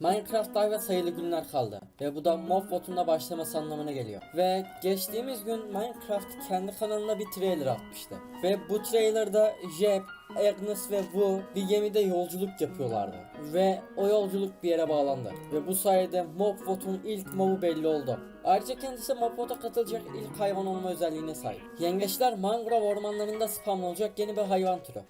Minecraft Live'a sayılı günler kaldı ve bu da mob botunda başlaması anlamına geliyor. Ve geçtiğimiz gün Minecraft kendi kanalına bir trailer atmıştı. Ve bu trailerda Jeb, Agnes ve Wu bir gemide yolculuk yapıyorlardı. Ve o yolculuk bir yere bağlandı. Ve bu sayede mob botun ilk mobu belli oldu. Ayrıca kendisi mob bota katılacak ilk hayvan olma özelliğine sahip. Yengeçler mangrove ormanlarında spamlanacak yeni bir hayvan türü.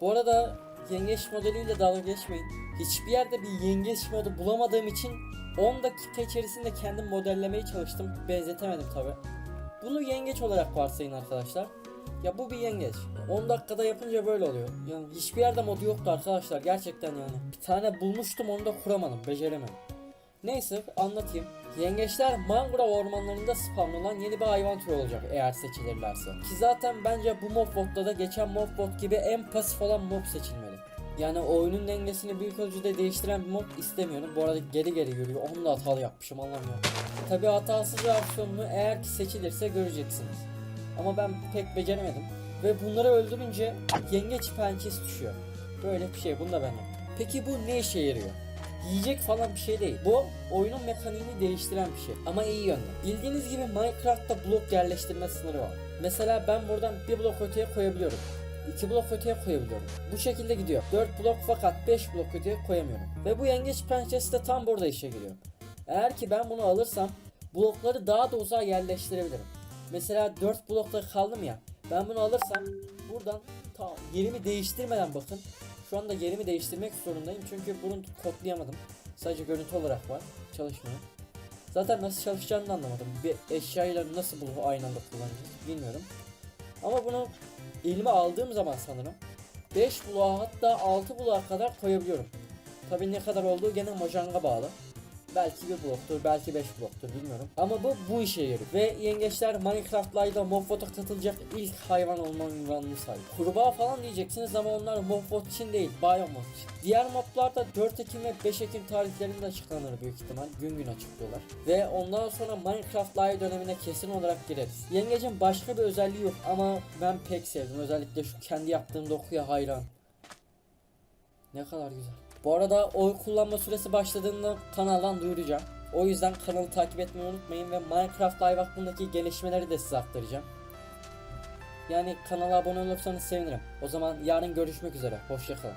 Bu arada yengeç modeliyle dalga geçmeyin. Hiçbir yerde bir yengeç modu bulamadığım için 10 dakika içerisinde kendim modellemeye çalıştım. Benzetemedim tabi. Bunu yengeç olarak varsayın arkadaşlar. Ya bu bir yengeç. 10 dakikada yapınca böyle oluyor. Yani hiçbir yerde modu yoktu arkadaşlar gerçekten yani. Bir tane bulmuştum onu da kuramadım, beceremedim. Neyse anlatayım. Yengeçler mangrove ormanlarında spamlanan yeni bir hayvan türü olacak eğer seçilirlerse. Ki zaten bence bu mob botta da geçen mob bot gibi en pasif olan mob seçilmeli. Yani oyunun dengesini büyük ölçüde değiştiren bir mob istemiyorum. Bu arada geri geri yürüyor. Onu da hatalı yapmışım anlamıyorum. Tabi hatasız versiyonunu eğer ki seçilirse göreceksiniz. Ama ben pek beceremedim. Ve bunları öldürünce yengeç pençesi düşüyor. Böyle bir şey bunu da ben yaptım. Peki bu ne işe yarıyor? Yiyecek falan bir şey değil. Bu oyunun mekaniğini değiştiren bir şey. Ama iyi yönde. Bildiğiniz gibi Minecraft'ta blok yerleştirme sınırı var. Mesela ben buradan bir blok öteye koyabiliyorum. 2 blok öteye koyabiliyorum. Bu şekilde gidiyor. 4 blok fakat 5 blok öteye koyamıyorum. Ve bu yengeç pençesi de tam burada işe giriyor. Eğer ki ben bunu alırsam blokları daha da uzağa yerleştirebilirim. Mesela 4 blokta kaldım ya. Ben bunu alırsam buradan ta yerimi değiştirmeden bakın. Şu anda yerimi değiştirmek zorundayım çünkü bunu kodlayamadım. Sadece görüntü olarak var. Çalışmıyor. Zaten nasıl çalışacağını anlamadım. Bir eşyayla nasıl bunu aynı anda kullanacağız bilmiyorum. Ama bunu elime aldığım zaman sanırım 5 bloğa hatta 6 bloğa kadar koyabiliyorum. Tabi ne kadar olduğu gene Mojang'a bağlı. Belki bir bloktur, belki 5 bloktur bilmiyorum. Ama bu bu işe yarıyor. Ve yengeçler Minecraft Live'da Mobot'a katılacak ilk hayvan olma ünvanını sahip. Kurbağa falan diyeceksiniz ama onlar Mobot için değil, Biomod için. Diğer moblar da 4 Ekim ve 5 Ekim tarihlerinde açıklanır büyük ihtimal. Gün gün açıklıyorlar. Ve ondan sonra Minecraft Live dönemine kesin olarak gireriz. Yengecin başka bir özelliği yok ama ben pek sevdim. Özellikle şu kendi yaptığım dokuya hayran. Ne kadar güzel. Bu arada oy kullanma süresi başladığında kanaldan duyuracağım. O yüzden kanalı takip etmeyi unutmayın ve Minecraft Live hakkındaki gelişmeleri de size aktaracağım. Yani kanala abone olursanız sevinirim. O zaman yarın görüşmek üzere. Hoşçakalın.